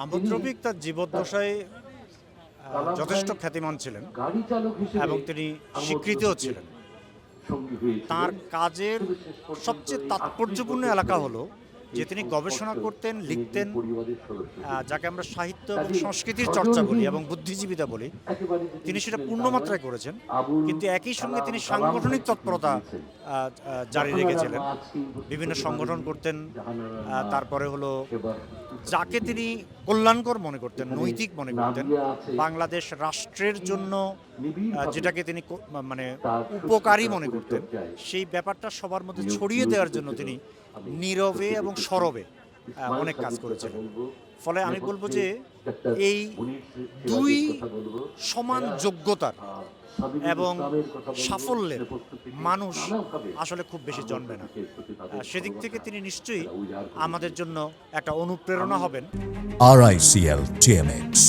আহমদ রফিক তার জীবদ্দশায় যথেষ্ট খ্যাতিমান ছিলেন এবং তিনি স্বীকৃতিও ছিলেন। তার কাজের সবচেয়ে তাৎপর্যপূর্ণ এলাকা হলো যে তিনি গবেষণা করতেন লিখতেন যাকে আমরা সাহিত্য এবং সংস্কৃতির চর্চা বলি এবং বুদ্ধিজীবিতা বলি তিনি সেটা ছিলেন পূর্ণ মাত্রায় করেছেন। কিন্তু একই সঙ্গে তিনি সাংগঠনিক তৎপরতা জারি রেখেছিলেন। বিভিন্ন সংগঠন করতেন তারপরে হলো যাকে তিনি কল্যাণকর মনে করতেন নৈতিক মনে করতেন বাংলাদেশ রাষ্ট্রের জন্য যেটাকে তিনি মানে উপকারী মনে করতেন। সেই ব্যাপারটা সবার মধ্যে ছড়িয়ে দেওয়ার জন্য তিনি নীরবে এবং। সরবে অনেক কাজ বলব, ফলে আমি বলব যে এই দুই সমান যোগ্যতার এবং সাফল্যের মানুষ আসলে খুব বেশি জন্মে না। সেদিক থেকে তিনি নিশ্চয়ই আমাদের জন্য একটা অনুপ্রেরণা হবেন। আর আরআইসিএল টিএমএক্স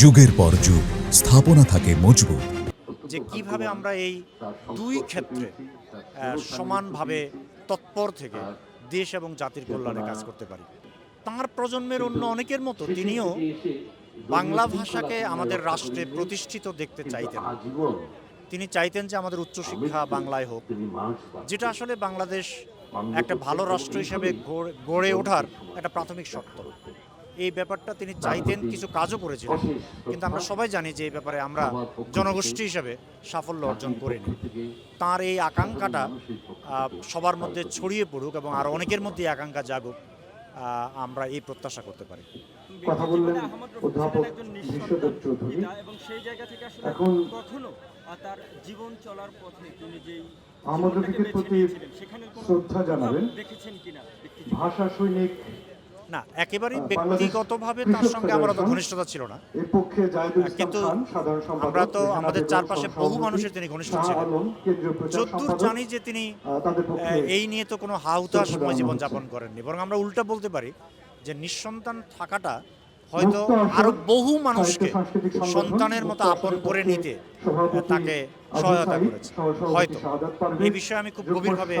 যুগের পর যুগ স্থাপনা থাকে মজবুত। যে কীভাবে আমরা এই দুই ক্ষেত্রে সমানভাবে তৎপর থেকে দেশ এবং জাতির কল্যাণে কাজ করতে পারি তাঁর প্রজন্মের অন্য অনেকের মতো তিনিও বাংলা ভাষাকে আমাদের রাষ্ট্রে প্রতিষ্ঠিত দেখতে চাইতেন তিনি চাইতেন যে আমাদের উচ্চশিক্ষা বাংলায় হোক। যেটা আসলে বাংলাদেশ একটা ভালো রাষ্ট্র হিসেবে গড়ে- ওঠার একটা প্রাথমিক শর্ত। এই ব্যাপারটা তিনি চাইতেন কিছু কাজও করেছিলেন। কিন্তু আমরা সবাই জানি যে এই ব্যাপারে আমরা জনগোষ্ঠী হিসাবে সাফল্য অর্জন করিনি। তার এই আকাঙ্ক্ষাটা সবার মধ্যে ছড়িয়ে পড়ুক এবং আরও অনেকের মধ্যে এই আকাঙ্ক্ষা জাগুক আমরা এই প্রত্যাশা করতে পারি। কথা বললেন অধ্যাপক বিশ্বদেব চৌধুরী। এবং সেই জায়গা থেকে আসলে এখন কখনো তার জীবন চলার পথে তিনি যেই বেছে প্রতি শ্রদ্ধা জানাবেন। কিনা? ভাষা সৈনিক না একেবারেই ব্যক্তিগতভাবে তার সঙ্গে আমার অত ঘনিষ্ঠতা ছিল না। কিন্তু আমরা তো আমাদের চারপাশে বহু মানুষের তিনি ঘনিষ্ঠ ছিলেন। যদ্দূর জানি যে তিনি এই নিয়ে তো কোনো শ্রদ্ধা সময় জীবন যাপন করেননি। বরং আমরা উল্টা বলতে পারি যে নিঃসন্তান থাকাটা হয়তো আরও বহু মানুষকে সন্তানের মতো আপন করে নিতে তাকে সহায়তা করেছে। হয়তো। এই বিষয়ে আমি খুব গভীরভাবে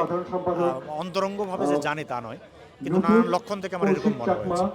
অন্তরঙ্গভাবে যে জানি তা নয়। কিন্তু নানান লক্ষণ থেকে আমার এরকম মনে হয়েছে।